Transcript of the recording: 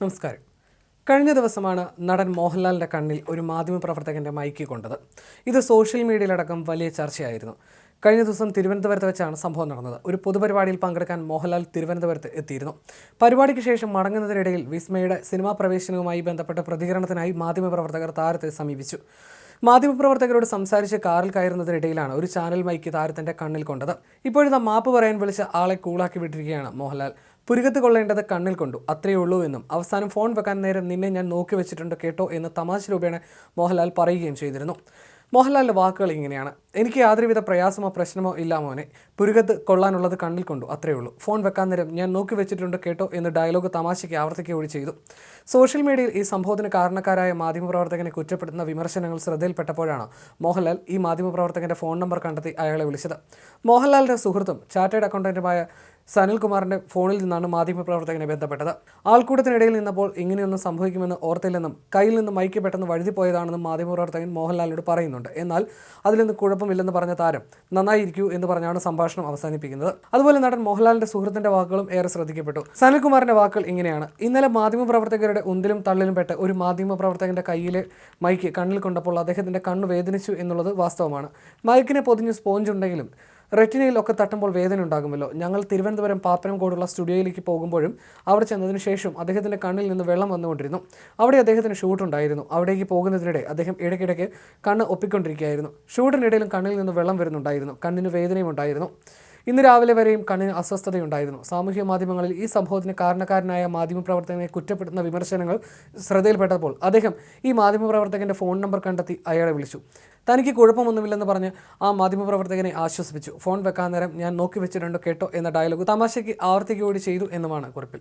നമസ്കാരം. കഴിഞ്ഞ ദിവസമാണ് നടൻ മോഹൻലാലിന്റെ കണ്ണിൽ ഒരു മാധ്യമപ്രവർത്തകന്റെ മൈക്ക് കൊണ്ടത്. ഇത് സോഷ്യൽ മീഡിയയിലടക്കം വലിയ ചർച്ചയായിരുന്നു. കഴിഞ്ഞ ദിവസം തിരുവനന്തപുരത്ത് വെച്ചാണ് സംഭവം നടന്നത്. ഒരു പൊതുപരിപാടിയിൽ പങ്കെടുക്കാൻ മോഹൻലാൽ തിരുവനന്തപുരത്ത് എത്തിയിരുന്നു. പരിപാടിക്ക് ശേഷം മടങ്ങുന്നതിനിടയിൽ വിസ്മയുടെ സിനിമാ പ്രവേശനവുമായി ബന്ധപ്പെട്ട പ്രതികരണത്തിനായി മാധ്യമപ്രവർത്തകർ താരത്തെ സമീപിച്ചു. മാധ്യമപ്രവർത്തകരോട് സംസാരിച്ച് കാറിൽ കയറുന്നതിനിടയിലാണ് ഒരു ചാനൽ മൈക്ക് താരത്തിന്റെ കണ്ണിൽ കൊണ്ടത്. ഇപ്പോഴിതാ മാപ്പ് പറയാൻ വിളിച്ച ആളെ കൂളാക്കി വിട്ടിരിക്കുകയാണ് മോഹൻലാൽ. പുരുകത്ത് കൊള്ളേണ്ടത് കണ്ണിൽ കൊണ്ടു. അത്രയേ ഉള്ളൂ എന്നും അവസാനം ഫോൺ വെക്കാൻ നേരം നിന്നെ ഞാൻ നോക്കി വെച്ചിട്ടുണ്ട് കേട്ടോ എന്ന് തമാശ രൂപേണ മോഹൻലാൽ പറയുകയും ചെയ്തിരുന്നു. മോഹൻലാലിന്റെ വാക്കുകൾ ഇങ്ങനെയാണ്. എനിക്ക് യാതൊരുവിധ പ്രയാസമോ പ്രശ്നമോ ഇല്ല മോനെ. പുരുകത്ത് കൊള്ളാനുള്ളത് കണ്ണിൽ കൊണ്ടു. അത്രയേ ഉള്ളൂ. ഫോൺ വെക്കാൻ നേരം ഞാൻ നോക്കി വെച്ചിട്ടുണ്ട് കേട്ടോ എന്ന് ഡയലോഗ് തമാശയ്ക്ക് ആവർത്തിക്കുകയും ചെയ്തു. സോഷ്യൽ മീഡിയയിൽ ഈ സംഭവത്തിന് കാരണക്കാരായ മാധ്യമപ്രവർത്തകനെ കുറ്റപ്പെടുത്തുന്ന വിമർശനങ്ങൾ ശ്രദ്ധയിൽപ്പെട്ടപ്പോഴാണ് മോഹൻലാൽ ഈ മാധ്യമപ്രവർത്തകന്റെ ഫോൺ നമ്പർ കണ്ടെത്തി അയാളെ വിളിച്ചത്. മോഹൻലാലിന്റെ സുഹൃത്തും ചാർട്ടേഡ് അക്കൗണ്ടന്റുമായ സനിൽകുമാറിന്റെ ഫോണിൽ നിന്നാണ് മാധ്യമപ്രവർത്തകനെ ബന്ധപ്പെട്ടത്. ആൾക്കൂട്ടത്തിനിടയിൽ നിന്നപ്പോൾ ഇങ്ങനെയൊന്നും സംഭവിക്കുമെന്ന് ഓർത്തില്ലെന്നും കയ്യിൽ നിന്ന് മൈക്ക് പെട്ടെന്ന് വഴുതി പോയതാണെന്നും മാധ്യമപ്രവർത്തകൻ മോഹൻലാലിനോട് പറയുന്നുണ്ട്. എന്നാൽ അതിലൊന്നും കുഴപ്പമില്ലെന്ന് പറഞ്ഞ താരം നന്നായിരിക്കൂ എന്ന് പറഞ്ഞാണ് സംഭാഷണം അവസാനിപ്പിക്കുന്നത്. അതുപോലെ നടൻ മോഹൻലാലിന്റെ സുഹൃത്തിന്റെ വാക്കുകളും ഏറെ ശ്രദ്ധിക്കപ്പെട്ടു. സനിൽകുമാറിന്റെ വാക്കുകൾ ഇങ്ങനെയാണ്. ഇന്നലെ മാധ്യമപ്രവർത്തകരുടെ ഉന്തിലും തള്ളിലും പെട്ട് ഒരു മാധ്യമപ്രവർത്തകന്റെ കയ്യിലെ മൈക്ക് കണ്ണിൽ കൊണ്ടപ്പോൾ അദ്ദേഹത്തിന്റെ കണ്ണ് വേദനിച്ചു എന്നുള്ളത് വാസ്തവമാണ്. മൈക്കിനെ പൊതിഞ്ഞ് സ്പോഞ്ച് ഉണ്ടെങ്കിലും റെറ്റിനയിൽ ഒക്കെ തട്ടുമ്പോൾ വേദന ഉണ്ടാകുമല്ലോ. ഞങ്ങൾ തിരുവനന്തപുരം പാപ്പനംകോടുള്ള സ്റ്റുഡിയോയിലേക്ക് പോകുമ്പോഴും അവിടെ ചെന്നതിന് ശേഷം അദ്ദേഹത്തിന്റെ കണ്ണിൽ നിന്ന് വെള്ളം വന്നുകൊണ്ടിരുന്നു. അവിടെ അദ്ദേഹത്തിന് ഷൂട്ട് ഉണ്ടായിരുന്നു. അവിടേക്ക് പോകുന്നതിനിടെ അദ്ദേഹം ഇടയ്ക്കിടയ്ക്ക് കണ്ണ് ഒപ്പിക്കൊണ്ടിരിക്കുകയായിരുന്നു. ഷൂട്ടിനിടയിലും കണ്ണിൽ നിന്ന് വെള്ളം വരുന്നുണ്ടായിരുന്നു. കണ്ണിന് വേദനയും ഉണ്ടായിരുന്നു. ഇന്ന് രാവിലെ വരെയും കണ്ണിന് അസ്വസ്ഥതയുണ്ടായിരുന്നു. സാമൂഹ്യ മാധ്യമങ്ങളിൽ ഈ സംഭവത്തിന് കാരണക്കാരനായ മാധ്യമപ്രവർത്തകനെ കുറ്റപ്പെടുത്തുന്ന വിമർശനങ്ങൾ ശ്രദ്ധയിൽപ്പെട്ടപ്പോൾ അദ്ദേഹം ഈ മാധ്യമപ്രവർത്തകന്റെ ഫോൺ നമ്പർ കണ്ടെത്തി അയാളെ വിളിച്ചു. തനിക്ക് കുഴപ്പമൊന്നുമില്ലെന്ന് പറഞ്ഞ് ആ മാധ്യമപ്രവർത്തകനെ ആശ്വസിപ്പിച്ചു. ഫോൺ വെക്കാൻ നേരം ഞാൻ നോക്കി വെച്ചിട്ടുണ്ട് കേട്ടോ എന്ന ഡയലോഗ് തമാശയ്ക്ക് ആവർത്തിക്കുകയോട് ചെയ്തു എന്നുമാണ് കുറിപ്പിൽ.